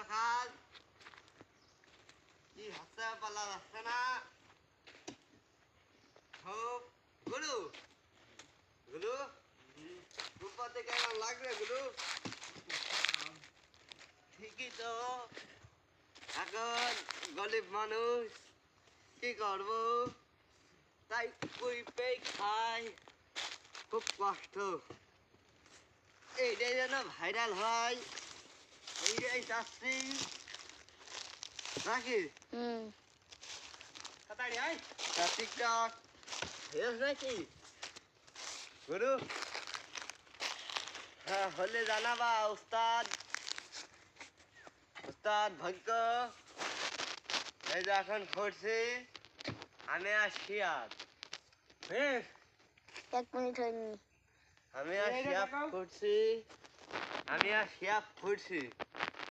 রাখাল কি হাসতে পালা যাচ্ছে না? হোক গুরু। গুরু রূপাতে কেমন লাগবে, গুরু। ঠিকই তো। এখন গরিব মানুষ, কি করব? তাই কুই পেয়ে খাই। খুব কষ্ট। এইটাই যেন ভাইরাল হয়। এইটাই চাচ্ছি নাকি? হুম। তাড়াতাড়ি আয়। টিকটক হেস নাকি? গুরু। হ্যাঁ হলে জানাবা উস্তাদ। উস্তাদ ভাগ্য। এই যে এখন করছি আমি আর শিয়াদ বেশ। এক মিনিট হয়নি। আমি আর শিয়াব করছি আমি আর শিয়াব করছি